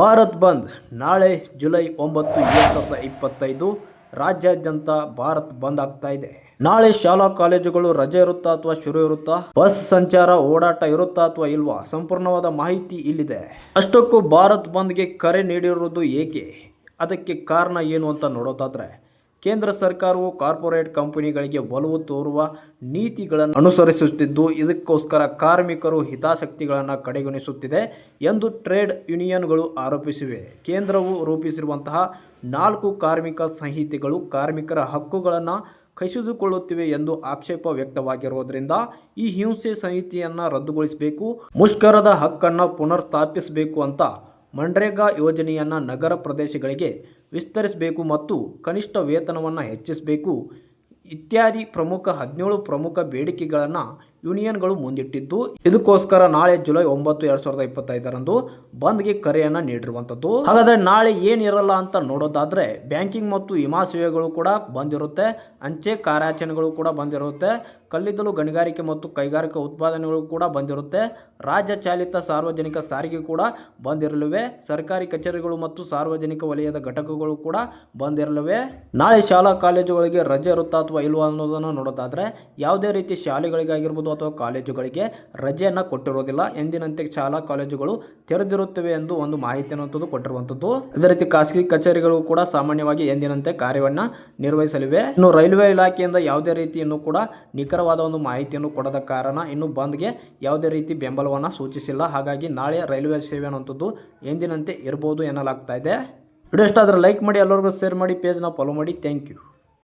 ಭಾರತ್ ಬಂದ್ ನಾಳೆ ಜುಲೈ ಒಂಬತ್ತು ಎರಡು ಸಾವಿರದ ಇಪ್ಪತ್ತೈದು ರಾಜ್ಯಾದ್ಯಂತ ಭಾರತ್ ಬಂದ್ ಆಗ್ತಾ ಇದೆ. ನಾಳೆ ಶಾಲಾ ಕಾಲೇಜುಗಳು ರಜೆ ಇರುತ್ತಾ ಅಥವಾ ಶುರು ಇರುತ್ತಾ? ಬಸ್ ಸಂಚಾರ ಓಡಾಟ ಇರುತ್ತಾ ಅಥವಾ ಇಲ್ವಾ? ಸಂಪೂರ್ಣವಾದ ಮಾಹಿತಿ ಇಲ್ಲಿದೆ. ಅಷ್ಟಕ್ಕೂ ಭಾರತ್ ಬಂದ್ಗೆ ಕರೆ ನೀಡಿರುವುದು ಏಕೆ? ಅದಕ್ಕೆ ಕಾರಣ ಏನು ಅಂತ ನೋಡೋದಾದ್ರೆ ಕೇಂದ್ರ ಸರ್ಕಾರವು ಕಾರ್ಪೊರೇಟ್ ಕಂಪನಿಗಳಿಗೆ ಒಲವು ತೋರುವ ನೀತಿಗಳನ್ನು ಅನುಸರಿಸುತ್ತಿದ್ದು, ಇದಕ್ಕೋಸ್ಕರ ಕಾರ್ಮಿಕರು ಹಿತಾಸಕ್ತಿಗಳನ್ನು ಕಡೆಗಣಿಸುತ್ತಿದೆ ಎಂದು ಟ್ರೇಡ್ ಯೂನಿಯನ್ಗಳು ಆರೋಪಿಸಿವೆ. ಕೇಂದ್ರವು ರೂಪಿಸಿರುವಂತಹ ನಾಲ್ಕು ಕಾರ್ಮಿಕ ಸಂಹಿತೆಗಳು ಕಾರ್ಮಿಕರ ಹಕ್ಕುಗಳನ್ನು ಕಸಿದುಕೊಳ್ಳುತ್ತಿವೆ ಎಂದು ಆಕ್ಷೇಪ ವ್ಯಕ್ತವಾಗಿರುವುದರಿಂದ ಈ ಹಿಂಸೆ ಸಂಹಿತೆಯನ್ನು ರದ್ದುಗೊಳಿಸಬೇಕು, ಮುಷ್ಕರದ ಹಕ್ಕನ್ನು ಪುನರ್ಸ್ಥಾಪಿಸಬೇಕು ಅಂತ ಮನ್ರೇಗಾ ಯೋಜನೆಯನ್ನು ನಗರ ಪ್ರದೇಶಗಳಿಗೆ ವಿಸ್ತರಿಸಬೇಕು ಮತ್ತು ಕನಿಷ್ಠ ವೇತನವನ್ನು ಹೆಚ್ಚಿಸಬೇಕು ಇತ್ಯಾದಿ ಪ್ರಮುಖ ಹದಿನೇಳು ಪ್ರಮುಖ ಬೇಡಿಕೆಗಳನ್ನು ಯೂನಿಯನ್ಗಳು ಮುಂದಿಟ್ಟಿದ್ದು. ಇದಕ್ಕೋಸ್ಕರ ನಾಳೆ ಜುಲೈ ಒಂಬತ್ತು ಎರಡ್ ಸಾವಿರದ ಇಪ್ಪತ್ತೈದರಂದು ಬಂದ್ಗೆ ಕರೆಯನ್ನ ನೀಡಿರುವಂಥದ್ದು. ಹಾಗಾದ್ರೆ ನಾಳೆ ಏನಿರಲ್ಲ ಅಂತ ನೋಡೋದಾದ್ರೆ ಬ್ಯಾಂಕಿಂಗ್ ಮತ್ತು ವಿಮಾ ಸೇವೆಗಳು ಕೂಡ ಬಂದಿರುತ್ತೆ. ಅಂಚೆ ಕಾರ್ಯಾಚರಣೆಗಳು ಕೂಡ ಬಂದಿರುತ್ತೆ. ಕಲ್ಲಿದ್ದಲು ಗಣಿಗಾರಿಕೆ ಮತ್ತು ಕೈಗಾರಿಕಾ ಉತ್ಪಾದನೆಗಳು ಕೂಡ ಬಂದಿರುತ್ತೆ. ರಾಜ್ಯ ಚಾಲಿತ ಸಾರ್ವಜನಿಕ ಸಾರಿಗೆ ಕೂಡ ಬಂದಿರಲಿವೆ. ಸರ್ಕಾರಿ ಕಚೇರಿಗಳು ಮತ್ತು ಸಾರ್ವಜನಿಕ ವಲಯದ ಘಟಕಗಳು ಕೂಡ ಬಂದಿರಲಿವೆ. ನಾಳೆ ಶಾಲಾ ಕಾಲೇಜುಗಳಿಗೆ ರಜೆ ಇರುತ್ತಾ ಅಥವಾ ಇಲ್ವಾ ಅನ್ನೋದನ್ನು ನೋಡೋದಾದ್ರೆ ಯಾವುದೇ ರೀತಿ ಶಾಲೆಗಳಿಗಾಗಿರ್ಬೋದು ಅಥವಾ ಕಾಲೇಜುಗಳಿಗೆ ರಜೆಯನ್ನು ಕೊಟ್ಟಿರೋದಿಲ್ಲ ಎಂದಿನಂತೆ ಶಾಲಾ ಕಾಲೇಜುಗಳು ತೆರೆದಿರುತ್ತವೆ ಎಂದು ಒಂದು ಮಾಹಿತಿ ಅನ್ನುವಂಥದ್ದು ಕೊಟ್ಟಿರುವಂಥದ್ದು ಅದೇ ರೀತಿ ಖಾಸಗಿ ಕಚೇರಿಗಳು ಕೂಡ ಸಾಮಾನ್ಯವಾಗಿ ಎಂದಿನಂತೆ ಕಾರ್ಯವನ್ನು ನಿರ್ವಹಿಸಲಿವೆ. ಇನ್ನು ರೈಲ್ವೆ ಇಲಾಖೆಯಿಂದ ಯಾವುದೇ ರೀತಿಯನ್ನು ಕೂಡ ನಿಖರವಾದ ಒಂದು ಮಾಹಿತಿಯನ್ನು ಕೊಡದ ಕಾರಣ ಇನ್ನು ಬಂದ್ಗೆ ಯಾವುದೇ ರೀತಿ ಬೆಂಬಲವನ್ನು ಸೂಚಿಸಿಲ್ಲ. ಹಾಗಾಗಿ ನಾಳೆ ರೈಲ್ವೆ ಸೇವೆ ಅನ್ನುವಂಥದ್ದು ಎಂದಿನಂತೆ ಇರಬಹುದು ಎನ್ನಲಾಗ್ತಾ ಇದೆ. ವಿಡಿಯೋ ಇಷ್ಟ ಆದರೆ ಲೈಕ್ ಮಾಡಿ, ಎಲ್ಲರಿಗೂ ಶೇರ್ ಮಾಡಿ, ಪೇಜ್ನ ಫಾಲೋ ಮಾಡಿ. Thank you.